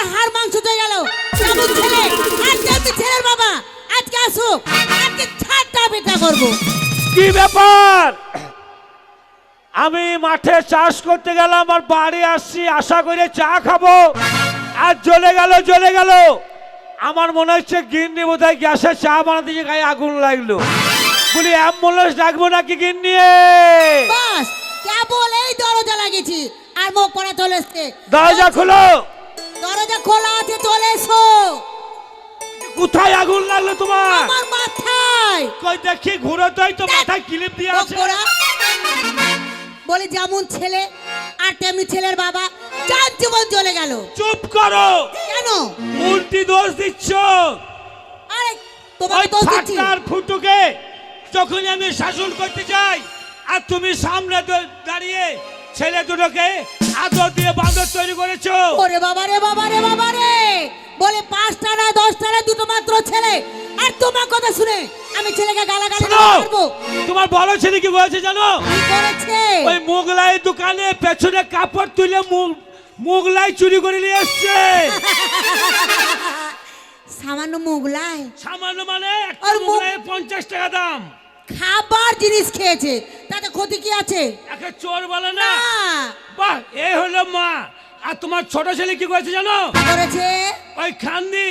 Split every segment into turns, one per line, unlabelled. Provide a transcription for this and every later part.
আমার হাড় মাংস হয়ে গেল। ছেলে আর ছেলের বাবা। আজকে আসুক আজকে ছাড়টা বেটা করব।
কি ব্যাপার? আমি মাঠে চাষ করতে গেলাম আর বাড়ি আসছি আশা করে চা খাব। আর জ্বলে গেল জ্বলে গেল। আমার মনে হচ্ছে গিন্নি বোধহয় গ্যাসে চা বানাতে গিয়ে গায়ে আগুন লাগল। বলি অ্যাম্বুলেন্স ডাকবো নাকি গিন্নি?
বাস কেবল এই দরজা লাগিয়েছি। আর মুখ পড়া চলে এসছে।
দরজা খোলো।
দরজা খোলা আছে চলে এসো।
কোথায় আগুন লাগল তোমার?
আমার মাথায়।
কই দেখি ঘুরো তাই তো মাথায় ক্লিপ দিয়ে আছে।
বলে যেমন ছেলে আর তেমনি ছেলের বাবা যার জীবন চলে গেল।
চুপ করো।
কেন?
উল্টি দোষ দিচ্ছ।
আরে তোমাকে দোষ দিচ্ছি।
ফাটনার ফুটুকে যখন আমি শাসন করতে যাই আর তুমি সামনে দাঁড়িয়ে ছেলে দুটোকে আদর দিয়ে বাঁদর তৈরি করেছ?
ওরে বাবা রে বাবা রে বাবা রে। বলে পাঁচটা না দশটা না দুটো মাত্র ছেলে। আর তোমার কথা শুনে আমি ছেলেকে গালাগালি করব
তোমার বড় ছেলে কি বলেছে জানো?
কি করেছে
ওই মোগলাই দোকানে পেছনে কাপড় তুলে মুগ মোগলাই চুরি করে নিয়ে এসছে।
সামান্য মোগলাই?
সামান্য মানে
আর
মোগলাই পঞ্চাশ টাকা দাম।
খাবার জিনিস খেয়েছে তাতে ক্ষতি কি আছে?
একে চোর বলে
না।
বাহ এ হলো মা। আর তোমার ছোট ছেলে কি করেছে জানো?
করেছে?
ওই খান্দি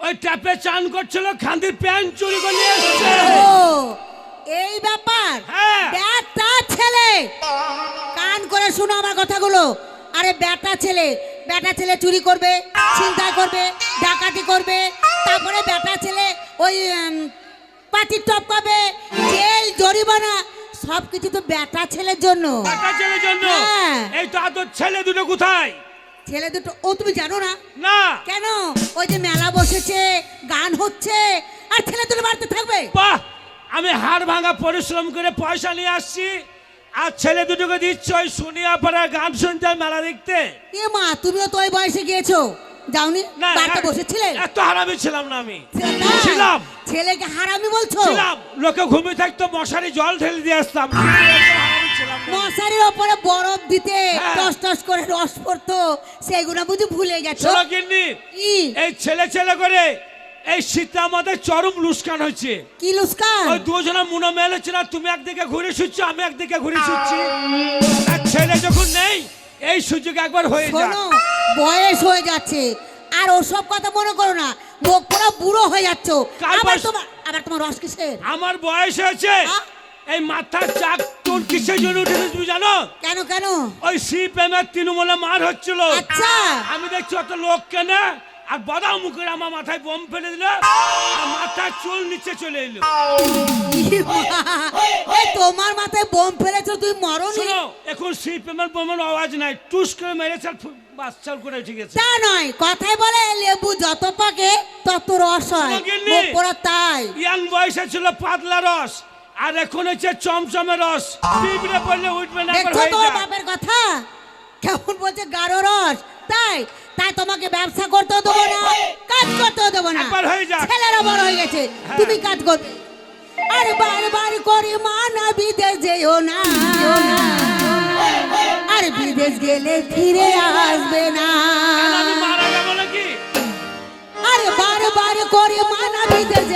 ওই ট্যাপে চান করছিল খান্দির প্যান্ট চুরি করে নিয়ে এসছে।
এই ব্যাপার?
হ্যাঁ।
ব্যাটা ছেলে। কান করে শুনো আমার কথাগুলো। আরে ব্যাটা ছেলে ব্যাটা ছেলে চুরি করবে চিন্তাই করবে ডাকাতি করবে তারপরে ব্যাটা ছেলে ওই পাতির টপ সব কিছু তো ব্যাটা ছেলের জন্য।
টাকা ছেলের জন্য?
হ্যাঁ।
এই তো আদর ছেলে দুটো কোথায়?
ছেলে দুটো ও তুমি জানো না?
না।
কেন? ওই যে মেলা বসেছে গান হচ্ছে আর ছেলে দুটো বাড়িতে থাকবে।
বাহ! আমি হাড় ভাঙা পরিশ্রম করে পয়সা নিয়ে আসছি আর ছেলে দুটোকে দিচ্ছ ওই শুনিয়া পাড়া গান শুনতে আর মেলা দেখতে।
এ মা তুমিও তো ওই বয়সে গিয়েছো। যাওনি? বাড়িতে
এ-
বসেছিলে
এত হারামি ছিলাম না আমি। ছিলাম
ছেলেকে হারামি বলছো?
ছিলাম। লোকে ঘুমিয়ে থাকতো মশারি জল ঢেলে দিয়ে আসতাম।
মশারির ওপরে বরফ দিতে
হ্যাঁ।
টস টস করে রস পড়তো সেগুলো বুঝি ভুলে গেছো?
এই ছেলে ছেলে করে এই শীতে আমাদের চরম লুস্কান হচ্ছে
কি লুস্কান?
ওই দুজনে মুনো মেল হচ্ছে না তুমি একদিকে ঘুরে শুচ্ছ আমি একদিকে ঘুরে শুচ্ছি। ছেলে যখন নেই এই সুযোগ একবার হয়ে যায়
বয়স হয়ে যাচ্ছে। আর ওসব কথা মনে করো না মুখ পুরো বুড়ো হয়ে যাচ্ছ। আবার তোমার আবার তোমার রস কিসের?
আমার বয়স হয়েছে। এই মাথার চাক তোর কিসের জন্য উঠেছে তুমি জানো?
কেন কেন?
ওই সিপিএমের তৃণমূলে মার হচ্ছিল।
আচ্ছা।
আমি দেখছি অত লোক কেনে আর বাদাম মুখের আমার মাথায় বোম ফেলে দিল আর মাথার চুল নিচে চলে এলো।
তোমার মাথায় বোম ফেলেছো তুই মরনি।
শোনো এখন সিপিএমের বোমের আওয়াজ নাই। টুস করে মেরেছে বাচ্চার করে উঠে গেছে
তা নয় কথাই বলে লেবু যত পাকে তত রস হয়। পোড়া তাই।
ইয়াং বয়সে ছিল পাতলা রস আর এখন হচ্ছে চমচমে রস। পিঁপড়ে পড়লে উঠবে না হয়ে
তো বাপের কথা। কেমন বলছে গাঢ় রস। তাই তাই তোমাকে ব্যবসা করতেও দেবো না কাজ করতেও দেবো না।
হয়ে।
ছেলেরা বড় হয়ে গেছে তুমি কাজ করবে। আর বারবার করে মানা বিদেশ যেও না। আর বিদেশ গেলে ফিরে আসবে না। আরে বারবার করে মানা বিদেশ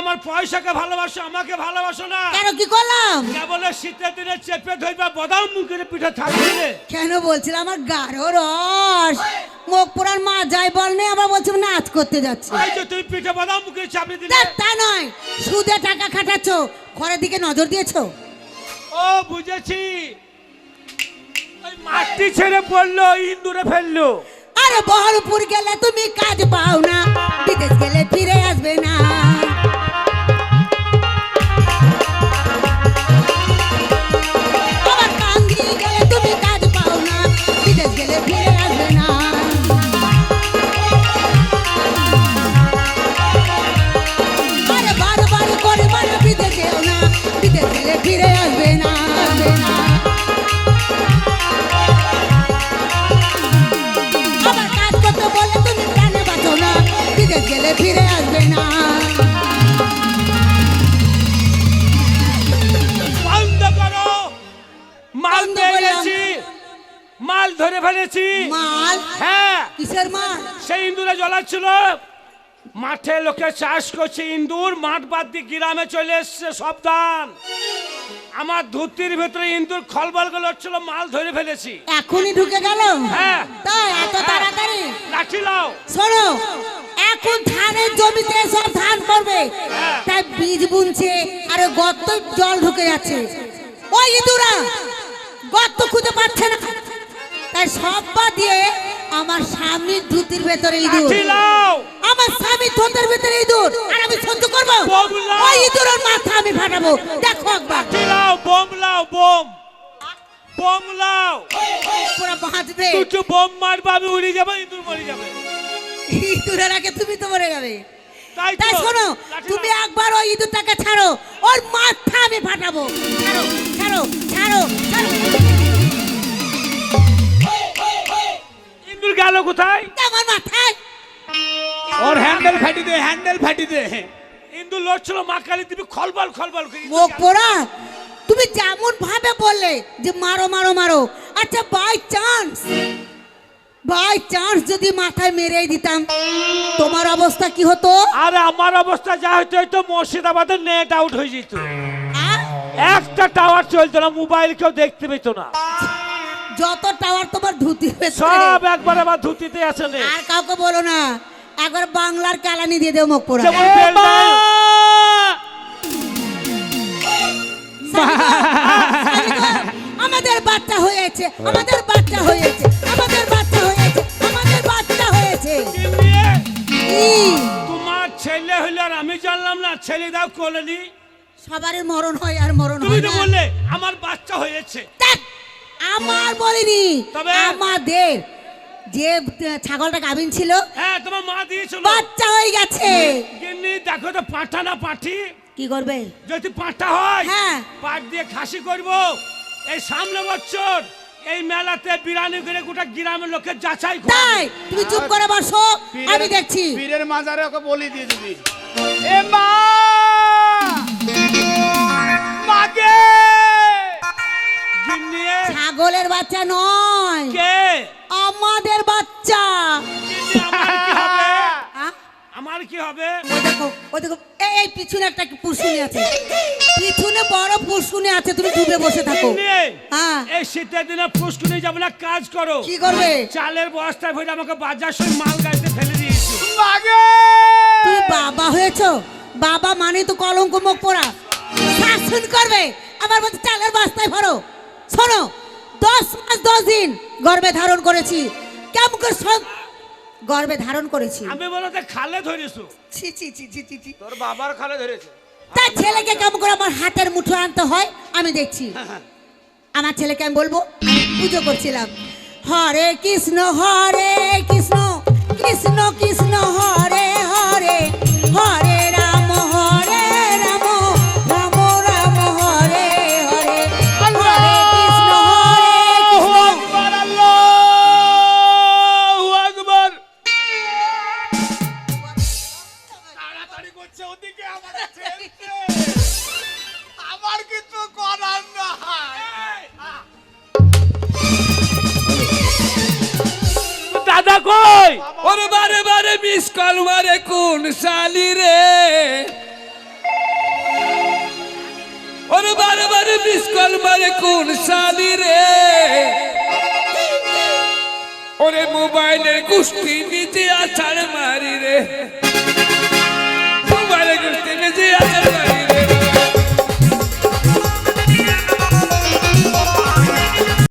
আমার পয়সাকে ভালোবাসো আমাকে ভালোবাসো না।
কেন কি করলাম?
কেবল শীতের দিনে চেপে ধরবা বদাম মুখের পিঠে থাকবে
কেন বলছিলাম আমার গাঢ় রস? মুখ পুরার মা যাই বল নেই আবার বলছি নাচ করতে যাচ্ছে।
এই যে তুমি পিঠে বদাম মুখে চাপড়ে দিলে।
তা নয় সুদে টাকা খাটাচ্ছ ঘরের দিকে নজর দিয়েছ।
ও বুঝেছি। ওই মাটি ছেড়ে পড়ল ইন্দুরে ফেলল।
আরে বহরমপুর গেলে তুমি কাজ পাও না বিদেশ গেলে ফিরে আসবে না। ফিরে আসবে না।
মাল ধরে ফেলেছি।
মাল?
হ্যাঁ।
কিসের মাল?
সেই ইন্দুরে জ্বলাচ্ছিল মাঠে লোকে চাষ করছে ইন্দুর। মাঠ বাদ দিয়ে গ্রামে চলে এসছে সাবধান। আমার ধুতির ভেতরে ইন্দুর খলবলগুলো হচ্ছিল মাল ধরে ফেলেছি।
এখনই ঢুকে গেল?
হ্যাঁ।
তাই এত তাড়াতাড়ি?
লাঠি লাও
শোনো এখন ধানের জমিতে সব ধান করবে। তাই বীজ বুনছে আর গর্ত জল ঢুকে যাচ্ছে। ওই ইঁদুরা গর্ত খুঁজে পাচ্ছে না। তাই সব বাদ দিয়ে আমার স্বামীর ধুতির ভেতরে ইঁদুর। আমার স্বামী ধুতির ভেতরে ইঁদুর। আর আমি সহ্য করব? ওই ইঁদুরের মাথা আমি ফাটাবো। দেখো একবার।
বোম লাও বোম। বোম লাও।
পুরো বাঁচবে।
দুটো বোম মারবা আমি উড়ে যাব ইঁদুর মরে যাবে।
ইঁদুরের আগে তুমি তো মরে যাবে।
তাই
শোনো তুমি একবার ওই ইঁদুরটাকে ছাড়ো ওর মাথা আমি ফাটাবো। ছাড়ো ছাড়ো ছাড়ো ছাড়ো।
ইন্দুর গেল কোথায়?
আমার মাথায়।
ওর হ্যান্ডেল ফাটি দে হ্যান্ডেল ফাটি দে।
ইন্দুর লড়ছিল মা কালী তুমি খলবল খলবল
মুখ পোড়া। তুমি যেমন ভাবে বললে যে মারো মারো মারো আচ্ছা বাই চান্স বাই চান্স যদি মাথায় মেরেই দিতাম তোমার অবস্থা কি হতো?
আরে আমার অবস্থা যা হইতো হয়তো মুর্শিদাবাদের নেট আউট হয়ে যেত। একটা টাওয়ার চলতো না মোবাইল কেউ দেখতে পেত না।
যত টাওয়ার তোমার ধুতি
সব একবার আমার ধুতিতে আছে নে
আর কাউকে বলো না একবার বাংলার কালানি দিয়ে দেও মুখ পোড়া
যেমন বেল নাই।
আমাদের বাচ্চা হয়েছে আমাদের বাচ্চা হয়েছে আমাদের
তোমার ছেলে হইলে আর আমি জানলাম না ছেলে দাও কোলে নি
সবারই মরণ হয় আর মরণ
তুমি
হয়
তো
না।
বললে আমার বাচ্চা হয়েছে।
আমার বলিনি? আমাদের যে ছাগলটা গাভিন ছিল
হ্যাঁ তোমার মা দিয়েছিল।
বাচ্চা হয়ে গেছে।
কিন্নি দেখো তো পাঠা না পাঠি?
কি করবে?
যদি পাঠা হয়
হ্যাঁ।
পাট দিয়ে খাসি করব। এই সামনে বছর এই মেলাতে বিরানি করে গোটা গ্রামের লোকের যাচাই
তাই তুমি চুপ করে বসো আমি দেখছি।
পীরের মাজারে ওকে বলি দিয়ে দিবি। এ মা! মাগে!
গিন্নিয়ে,
ছাগলের বাচ্চা নয়।
কে?
আমাদের বাচ্চা।
আমার কি হবে?
আ?
আমার কি হবে?
ওই দেখো ওই দেখো এই পিছনে একটা পুষ্কুনি আছে। পুষ্কুনি আছে তুমি ডুবে বসে থাকো। হ্যাঁ।
এই শীতের দিনে ফুসকুনি যাবে না কাজ করো।
কি করবে?
চালের বস্তায় ভরে আমাকে বাজার সই মাল গাড়িতে ফেলে দিয়েছ।
মাগে
তুমি বাবা হয়েছো? বাবা মানে তো কলঙ্ক মুখ পড়া। শাসন করবে আবার বলছে চালের বাস্তায় ভরো। শোনো দশ মাস দশ দিন গর্ভে ধারণ করেছি। কেমন করে সব গর্ভে ধারণ করেছি?
আমি বলতে খালে ধরেছো?
ছি ছি ছি ছি ছি ছি।
তোর বাবার খালে ধরেছে।
তার ছেলেকে কেমন করে আমার হাতের মুঠো আনতে হয় আমি দেখছি। আমার ছেলেকে আমি বলব পুজো করছিলাম। হরে কৃষ্ণ হরে কৃষ্ণ।
তাড়াতাড়ি করছে, ওদিকে ছেলছে আমার কিছু করার নাই।
দাদা কই?
ওরে বারে বারে মিস কল মারে কোন শালি রে? ওরে বারে বারে মিস কল মারে কোন শালি রে? ওরে মোবাইলের গুষ্টি নিচে আছাড় মারি রে। Buenos días,